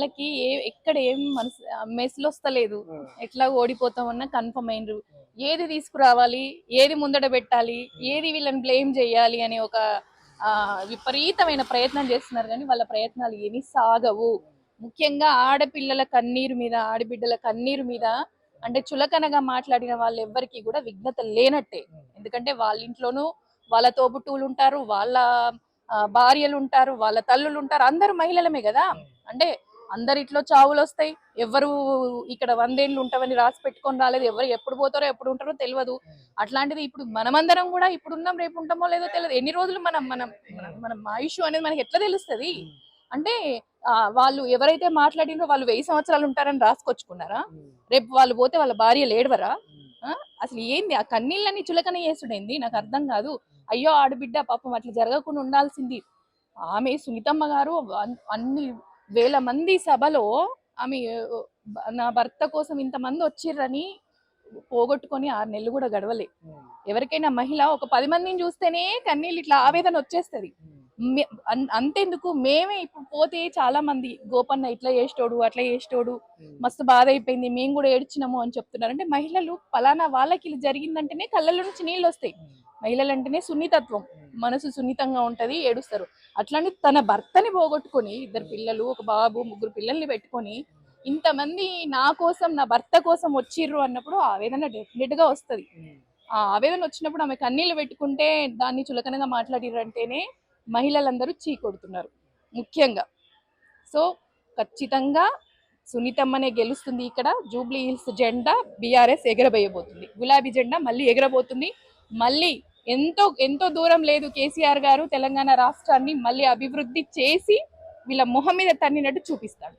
వాళ్ళకి ఏ ఎక్కడ ఏం మనసు మెస్లు వస్తలేదు ఎట్లా ఓడిపోతామన్నా కన్ఫర్మ్ అయినరు. ఏది తీసుకురావాలి ఏది ముందట పెట్టాలి ఏది వీళ్ళని బ్లేమ్ చేయాలి అనే ఒక ఆ, విపరీతమైన ప్రయత్నం చేస్తున్నారు కానీ వాళ్ళ ప్రయత్నాలు ఏమీ సాగవు. ముఖ్యంగా ఆడపిల్లల కన్నీరు మీద ఆడబిడ్డల కన్నీరు మీద అంటే చులకనగా మాట్లాడిన వాళ్ళు ఎవ్వరికి కూడా విఘ్నత లేనట్టే. ఎందుకంటే వాళ్ళ ఇంట్లోనూ వాళ్ళ తోబుట్టువులు ఉంటారు వాళ్ళ భార్యలు ఉంటారు వాళ్ళ తల్లులు ఉంటారు అందరు మహిళలమే కదా. అంటే అందరిట్లో చావులు వస్తాయి. ఎవరు ఇక్కడ వందేళ్ళు ఉంటామని రాసి పెట్టుకొని రాలేదు. ఎవరు ఎప్పుడు పోతారో ఎప్పుడు ఉంటారో తెలియదు. అట్లాంటిది ఇప్పుడు మనమందరం కూడా ఇప్పుడు ఉన్నాం రేపు ఉంటామో లేదో తెలియదు. ఎన్ని రోజులు మనం మనం మనం- ఆయుష్ అనేది మనకి ఎట్లా తెలుస్తుంది? అంటే వాళ్ళు ఎవరైతే మాట్లాడినో వాళ్ళు వెయ్యి సంవత్సరాలు ఉంటారని రాసుకొచ్చుకున్నారా? రేపు వాళ్ళు పోతే వాళ్ళ భార్య లేడవరా? ఆ? అసలు ఏంది? ఆ కన్నీళ్ళని చులకన చేసుడేంది? నాకు అర్థం కాదు. అయ్యో ఆడబిడ్డ పాపం అట్లా జరగకుండా ఉండాల్సింది. ఆమె సునీతమ్మ గారు అన్ని వేల మంది సభలో ఆమె నా భర్త కోసం ఇంతమంది వచ్చిర్రని పోగొట్టుకొని ఆరు నెలలు కూడా గడవలే. ఎవరికైనా మహిళ ఒక పది మందిని చూస్తేనే కన్నీళ్ళు ఇట్లా ఆవేదన వచ్చేస్తది. అంతెందుకు? మేమే ఇప్పుడు పోతే చాలా మంది గోపన్న ఇట్లా చేసేటోడు అట్లా చేసేటోడు మస్తు బాధ అయిపోయింది మేము కూడా ఏడ్చినాము అని చెప్తున్నారు. అంటే మహిళలు పలానా వాళ్ళకి ఇలా జరిగిందంటేనే కళ్ళల్లో నుంచి నీళ్ళు వస్తాయి. మహిళలు అంటేనే సున్నితత్వం. మనసు సున్నితంగా ఉంటది ఏడుస్తారు. అట్లాంటి తన భర్తని పోగొట్టుకొని ఇద్దరు పిల్లలు ఒక బాబు ముగ్గురు పిల్లల్ని పెట్టుకొని ఇంతమంది నా కోసం నా భర్త కోసం వచ్చిర్రు అన్నప్పుడు ఆవేదన డెఫినెట్గా ఆ ఆవేదన వచ్చినప్పుడు ఆమె కన్నీళ్ళు పెట్టుకుంటే దాన్ని చులకనగా మాట్లాడిరంటేనే మహిళలందరూ చీ కొడుతున్నారు ముఖ్యంగా. సో ఖచ్చితంగా సునీతమ్మనే గెలుస్తుంది ఇక్కడ. జూబ్లీ హిల్స్ జెండా బీఆర్ఎస్ ఎగరబోయబోతుంది. గులాబీ జెండా మళ్ళీ ఎగరబోతుంది. మళ్ళీ ఎంతో ఎంతో దూరం లేదు కేసీఆర్ గారు తెలంగాణ రాష్ట్రాన్ని మళ్ళీ అభివృద్ధి చేసి వీళ్ళ మొహం మీద తన్నినట్టు చూపిస్తాడు.